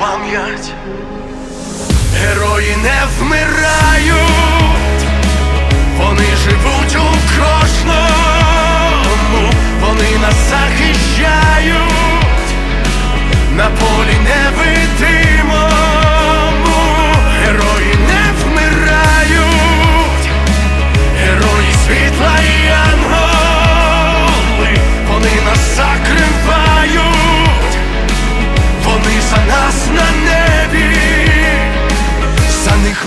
Пам'ять, герої не вмирають, вони живуть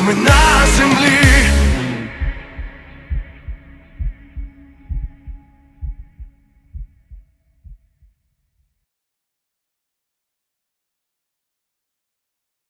ми на землі.